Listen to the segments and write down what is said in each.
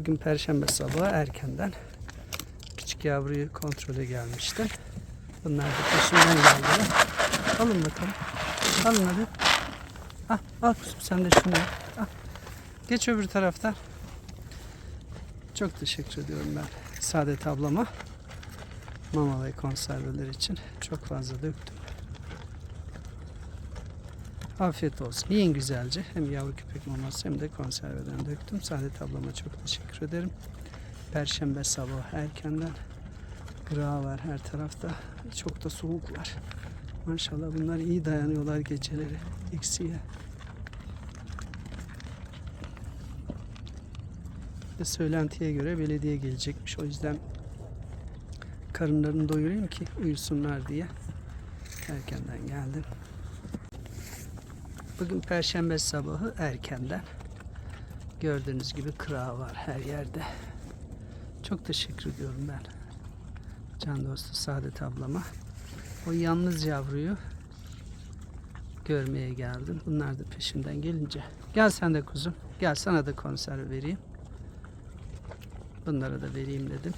Bugün perşembe sabahı erkenden küçük yavruyu kontrole gelmiştim. Bunlar da peşimden geldiler. Alın bakalım. Alın hadi. Al, al kuzum sen de şunu. Al. Geç öbür taraftan. Çok teşekkür ediyorum ben Saadet ablama. Mama ve konserveler için çok fazla döktüm. Afiyet olsun. Yiyin güzelce. Hem yavru köpek maması hem de konserveden döktüm. Saadet ablama çok teşekkür ederim. Perşembe sabahı erkenden gıra var her tarafta. Çok da soğuklar. Maşallah bunlar iyi dayanıyorlar geceleri. Eksiye. Ve söylentiye göre belediye gelecekmiş. O yüzden karınlarını doyurayım ki uyusunlar diye. Erkenden geldim. Bugün perşembe sabahı erkenden. Gördüğünüz gibi kıra var her yerde. Çok teşekkür ediyorum ben. Can dostu Saadet ablama. O yalnız yavruyu görmeye geldim. Bunlar da peşimden gelince. Gel sen de kuzum. Gel sana da konserve vereyim. Bunlara da vereyim dedim.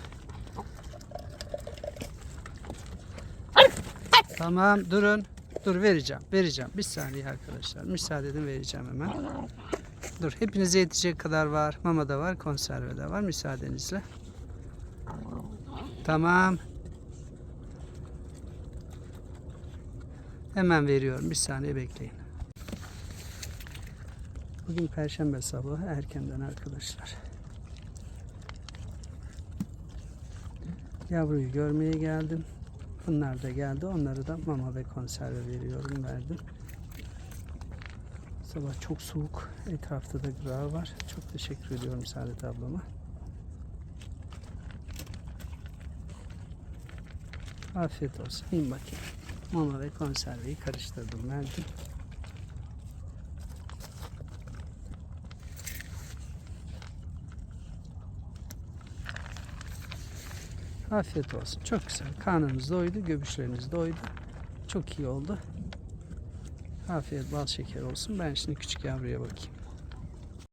Tamam durun. Dur vereceğim. Vereceğim. Bir saniye arkadaşlar. Müsaade edin vereceğim hemen. Dur. Hepinize yetecek kadar var. Mama da var. Konserve de var. Müsaadenizle. Tamam. Hemen veriyorum. Bir saniye bekleyin. Bugün Perşembe sabahı erkenden arkadaşlar. Yavruyu görmeye geldim. Bunlar da geldi. Onları da mama ve konserve veriyorum. Verdim. Sabah çok soğuk. Etrafta da gıra var. Çok teşekkür ediyorum Saadet ablama. Afiyet olsun. İn bakayım. Mama ve konserveyi karıştırdım. Verdim. Afiyet olsun. Çok güzel. Karnınız doydu, göbüşleriniz doydu. Çok iyi oldu. Afiyet bal şeker olsun. Ben şimdi küçük yavruya bakayım.